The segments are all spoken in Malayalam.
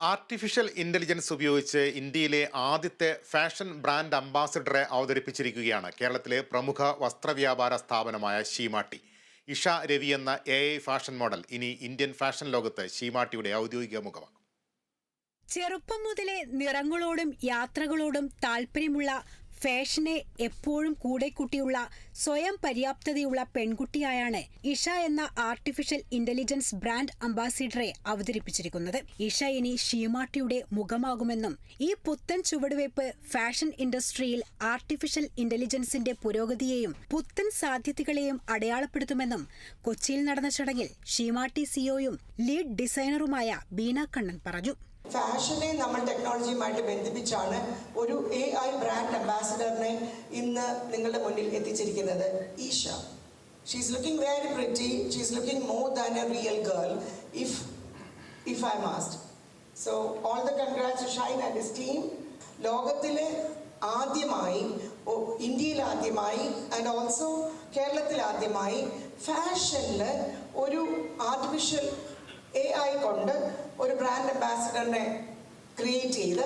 ആർട്ടിഫിഷ്യൽ ഇന്റലിജൻസ് ഉപയോഗിച്ച് ഇന്ത്യയിലെ ആദ്യത്തെ ഫാഷൻ ബ്രാൻഡ് അംബാസിഡറെ അവതരിപ്പിച്ചിരിക്കുകയാണ് കേരളത്തിലെ പ്രമുഖ വസ്ത്രവ്യാപാര സ്ഥാപനമായ ഷീമാട്ടി ഇഷ രവി എന്ന എ ഐ ഫാഷൻ മോഡൽ ഇനി ഇന്ത്യൻ ഫാഷൻ ലോകത്ത് ഷീമാട്ടിയുടെ ഔദ്യോഗിക മുഖമാകും ചെറുപ്പം മുതലേ നിറങ്ങളോടും യാത്രകളോടും താല്പര്യമുള്ള ഫാഷനെ എപ്പോഴും കൂടെ കൂട്ടിയുള്ള സ്വയം പര്യാപ്തതയുള്ള പെൺകുട്ടിയായാണ് ഇഷ എന്ന ആർട്ടിഫിഷ്യൽ ഇന്റലിജൻസ് ബ്രാൻഡ് അംബാസിഡറെ അവതരിപ്പിച്ചിരിക്കുന്നത്. ഇഷ ഇനി ഷീമാട്ടിയുടെ മുഖമാകുമെന്നും ഈ പുത്തൻ ചുവടുവയ്പ് ഫാഷൻ ഇൻഡസ്ട്രിയിൽ ആർട്ടിഫിഷ്യൽ ഇന്റലിജൻസിന്റെ പുരോഗതിയെയും പുത്തൻ സാധ്യതകളെയും അടയാളപ്പെടുത്തുമെന്നും കൊച്ചിയിൽ നടന്ന ചടങ്ങിൽ ഷീമാട്ടി സിഒയും ലീഡ് ഡിസൈനറുമായ ബീന കണ്ണൻ പറഞ്ഞു. ഫാഷനെ നമ്മൾ ടെക്നോളജിയുമായിട്ട് ബന്ധിപ്പിച്ചാണ് ഒരു എ ഐ ബ്രാൻഡ് അംബാസിഡറിനെ ഇന്ന് നിങ്ങളുടെ മുന്നിൽ എത്തിച്ചിരിക്കുന്നത് Isha she's looking very pretty she's looking more than a real girl if if I must so all the congrats Shine and his team ലോകത്തിലെ ആദ്യമായി ഇന്ത്യയിൽ ആദ്യമായി ആൻഡ് ഓൾസോ കേരളത്തിൽ ആദ്യമായി ഫാഷനിൽ ഒരു ആർട്ടിഫിഷ്യൽ എ ഐ കൊണ്ട് ഒരു ബ്രാൻഡ് അംബാസിഡറിനെ ക്രിയേറ്റ് ചെയ്ത്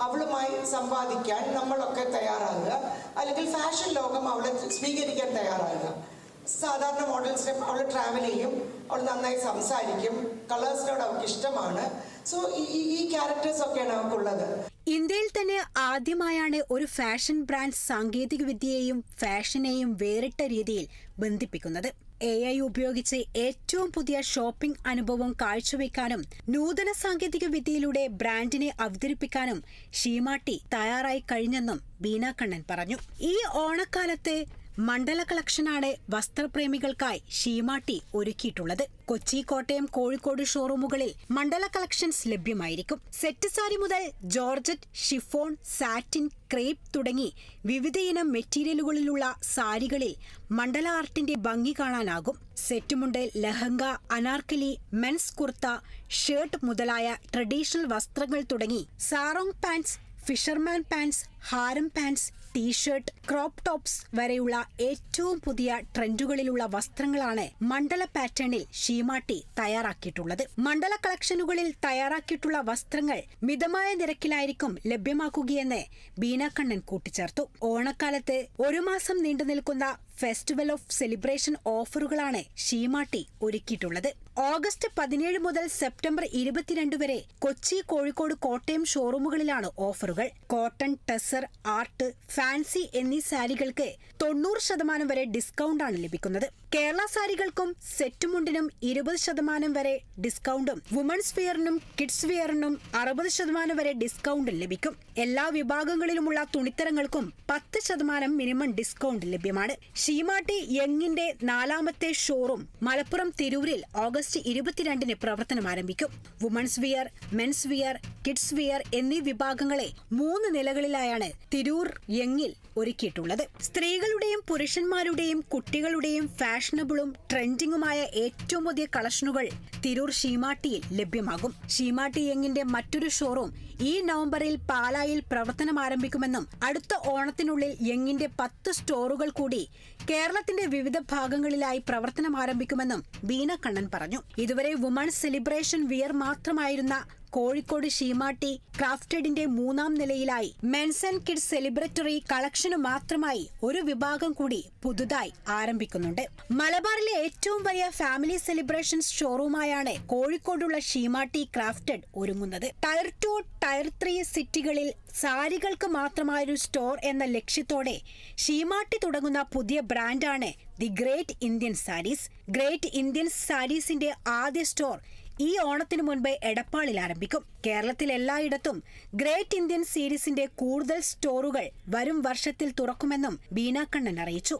അവളുമായി സമ്പാദിക്കാൻ നമ്മളൊക്കെ തയ്യാറാകുക. അല്ലെങ്കിൽ ഫാഷൻ ലോകം അവളെ സ്വീകരിക്കാൻ തയ്യാറാകുക. സാധാരണ മോഡൽസിനെ അവൾ ട്രാവൽ ചെയ്യും. അവൾ നന്നായി സംസാരിക്കും. കളേഴ്സിനോട് അവൾക്ക് ഇഷ്ടമാണ് സോ ഈ ക്യാരക്ടേഴ്സ് ഒക്കെയാണ് നമുക്കുള്ളത്. ഇന്ത്യയിൽ തന്നെ ആദ്യമായാണ് ഒരു ഫാഷൻ ബ്രാൻഡ് സാങ്കേതിക വിദ്യയെയും ഫാഷനെയും വേറിട്ട രീതിയിൽ ബന്ധിപ്പിക്കുന്നത്. എ ഐ ഉപയോഗിച്ച് ഏറ്റവും പുതിയ ഷോപ്പിംഗ് അനുഭവം കാഴ്ചവെക്കാനും നൂതന സാങ്കേതിക വിദ്യയിലൂടെ ബ്രാൻഡിനെ അവതരിപ്പിക്കാനും ഷീമാട്ടി തയ്യാറായി കഴിഞ്ഞെന്നും ബീന കണ്ണൻ പറഞ്ഞു. ഈ ഓണക്കാലത്ത് മണ്ഡല കളക്ഷനാണ് വസ്ത്രപ്രേമികൾക്കായി ഷീമാട്ടി ഒരുക്കിയിട്ടുള്ളത്. കൊച്ചി കോട്ടയം കോഴിക്കോട് ഷോറൂമുകളിൽ മണ്ഡല കളക്ഷൻസ് ലഭ്യമായിരിക്കും. സെറ്റ് സാരി മുതൽ ജോർജറ്റ് ഷിഫോൺ സാറ്റിൻ ക്രേപ്പ് തുടങ്ങി വിവിധയിനം മെറ്റീരിയലുകളിലുള്ള സാരികളിൽ മണ്ഡല ആർട്ടിന്റെ ഭംഗി കാണാനാകും. സെറ്റുമുണ്ട് ലഹങ്ക അനാർക്കലി മെൻസ് കുർത്ത ഷർട്ട് മുതലായ ട്രഡീഷണൽ വസ്ത്രങ്ങൾ തുടങ്ങി sarong pants fisherman pants harem pants T-shirt crop tops വരെയുള്ള ഏറ്റവും പുതിയ ട്രെൻഡുകളിലുള്ള വസ്ത്രങ്ങളാണ് മണ്ഡല പാറ്റേണിൽ ഷീമാട്ടി തയ്യാറാക്കിയിട്ടുള്ളത്. മണ്ഡല കളക്ഷനുകളിൽ തയ്യാറാക്കിയിട്ടുള്ള വസ്ത്രങ്ങൾ മിതമായ നിരക്കിലായിരിക്കും ലഭ്യമാക്കുകയെന്ന് ബീനാക്കണ്ണൻ കണ്ണൻ കൂട്ടിച്ചേർത്തു. ഓണക്കാലത്ത് ഒരു മാസം നീണ്ടു നിൽക്കുന്ന ഫെസ്റ്റിവൽ ഓഫ് സെലിബ്രേഷൻ ഓഫറുകളാണ് ഷീമാട്ടി ഒരുക്കിയിട്ടുള്ളത്. ഓഗസ്റ്റ് പതിനേഴ് മുതൽ സെപ്റ്റംബർ ഇരുപത്തിരണ്ട് വരെ കൊച്ചി കോഴിക്കോട് കോട്ടയം ഷോറൂമുകളിലാണ് ഓഫറുകൾ. കോട്ടൺ ടെസർ ആർട്ട് ഫാൻസി എന്നീ സാരികൾക്ക് തൊണ്ണൂറ് ശതമാനം വരെ ഡിസ്കൗണ്ടാണ് ലഭിക്കുന്നത്. കേരള സാരികൾക്കും സെറ്റ് മുണ്ടിനും ഇരുപത് ശതമാനം വരെ ഡിസ്കൗണ്ടും വുമൺസ് വെയറിനും കിഡ്സ് വെയറിനും അറുപത് ശതമാനം വരെ ഡിസ്കൗണ്ടും ലഭിക്കും. എല്ലാ വിഭാഗങ്ങളിലുമുള്ള തുണിത്തരങ്ങൾക്കും പത്ത് ശതമാനം മിനിമം ഡിസ്കൗണ്ട് ലഭ്യമാണ്. ഷീമാട്ടി യങ്ങിന്റെ നാലാമത്തെ ഷോറൂം മലപ്പുറം തിരൂരിൽ ഓഗസ്റ്റ് ഇരുപത്തിരണ്ടിന് പ്രവർത്തനം ആരംഭിക്കും women's wear men's wear kids wear എന്നീ വിഭാഗങ്ങളെ മൂന്ന് നിലകളിലായാണ് തിരൂർ യങ്ങിൽ ഒരുക്കിയിട്ടുള്ളത്. സ്ത്രീകളുടെയും പുരുഷന്മാരുടെയും കുട്ടികളുടെയും ഫാഷനബിളും ട്രെൻഡിങ്ങുമായ ഏറ്റവും പുതിയ കളക്ഷനുകൾ തിരൂർ ഷീമാട്ടിയിൽ ലഭ്യമാകും. ഷീമാട്ടി യങ്ങിന്റെ മറ്റൊരു ഷോറൂം ഈ നവംബറിൽ പാലായിൽ പ്രവർത്തനം ആരംഭിക്കുമെന്നും അടുത്ത ഓണത്തിനുള്ളിൽ യങ്ങിന്റെ പത്ത് സ്റ്റോറുകൾ കൂടി കേരളത്തിന്റെ വിവിധ ഭാഗങ്ങളിലായി പ്രവർത്തനം ആരംഭിക്കുമെന്നും ബീന കണ്ണൻ പറഞ്ഞു. ഇതുവരെ വുമൺസ് സെലിബ്രേഷൻ വിയർ മാത്രമായിരുന്ന കോഴിക്കോട് ഷീമാട്ടി ക്രാഫ്റ്റഡിന്റെ മൂന്നാം നിലയിലായി. മെൻസ് ആൻഡ് കിഡ്സ് സെലിബ്രറ്ററി കളക്ഷനു മാത്രമായി ഒരു വിഭാഗം കൂടി പുതുതായി ആരംഭിക്കുന്നുണ്ട്. മലബാറിലെ ഏറ്റവും വലിയ ഫാമിലി സെലിബ്രേഷൻസ് ഷോറൂമായാണ് കോഴിക്കോടുള്ള ഷീമാട്ടി ക്രാഫ്റ്റഡ് ഒരുങ്ങുന്നത്. ടയർ ടു ടയർ ത്രീ സിറ്റികളിൽ സാരികൾക്ക് മാത്രമായൊരു സ്റ്റോർ എന്ന ലക്ഷ്യത്തോടെ ഷീമാട്ടി തുടങ്ങുന്ന പുതിയ ബ്രാൻഡാണ് the great Indian sarees. Great Indian സാരീസിന്റെ ആദ്യ സ്റ്റോർ ഈ ഓണത്തിനു മുൻപ് എടപ്പാളിൽ ആരംഭിക്കും. കേരളത്തിൽ എല്ലായിടത്തും ഗ്രേറ്റ് ഇന്ത്യൻ സീരീസിന്റെ കൂടുതൽ സ്റ്റോറുകൾ വരും വർഷത്തിൽ തുറക്കുമെന്നും ബീനാ കണ്ണൻ അറിയിച്ചു.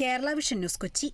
Kerala vision news Kochi.